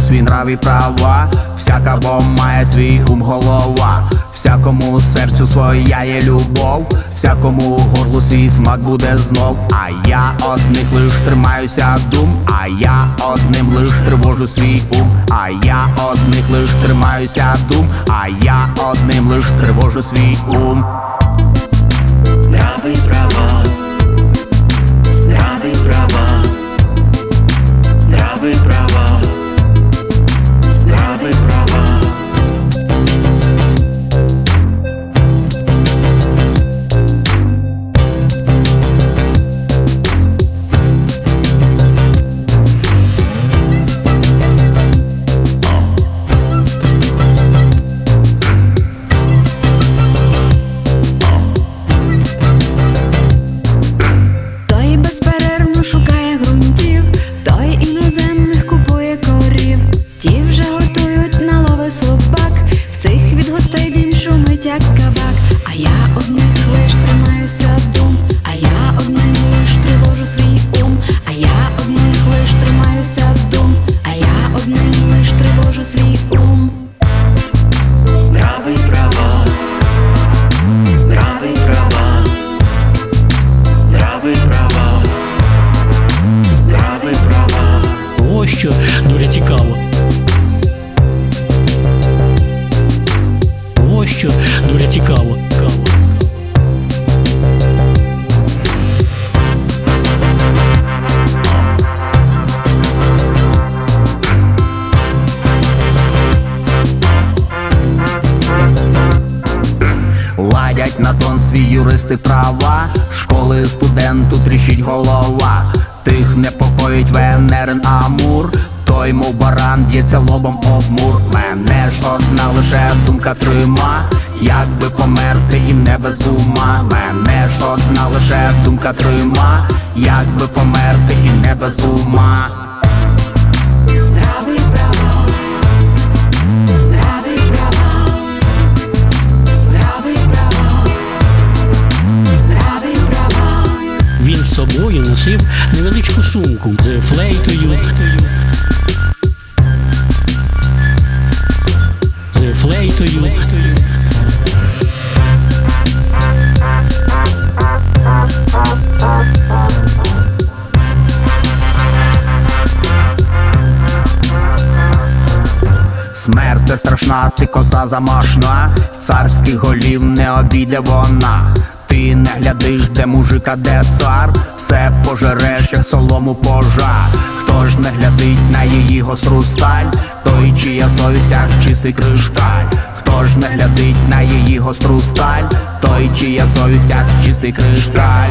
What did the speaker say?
свій нрав і права, всяка бо має свій ум голова, всякому серцю своя є любов, всякому горлу свій смак буде знов. А я одних лиш тримаюся дум, а я одним лиш тривожу свій ум, а я одних лиш тримаюся дум, а я одним лиш тривожу свій ум. Ладять на тон свій юристи права, школи студенту тріщить голова. Тих непокоїть Венерин Амур, той, мов баран, б'ється лобом об мур. Мене ж одна лише думка трима, як би померти і не без ума. Мене ж одна лише думка трима, як би померти і не без ума. Собою носив невеличку сумку з флейтою. З флейтою. Смерть те страшна, ти коза замашна, царських голів не обійде вона. Ти не глядиш, де мужика, де цар, все пожереш, як солому пожар. Хто ж не глядить на її гостру сталь, той чия совість, як чистий кришталь. Хто ж не глядить на її гостру сталь, той чия совість, як чистий кришталь.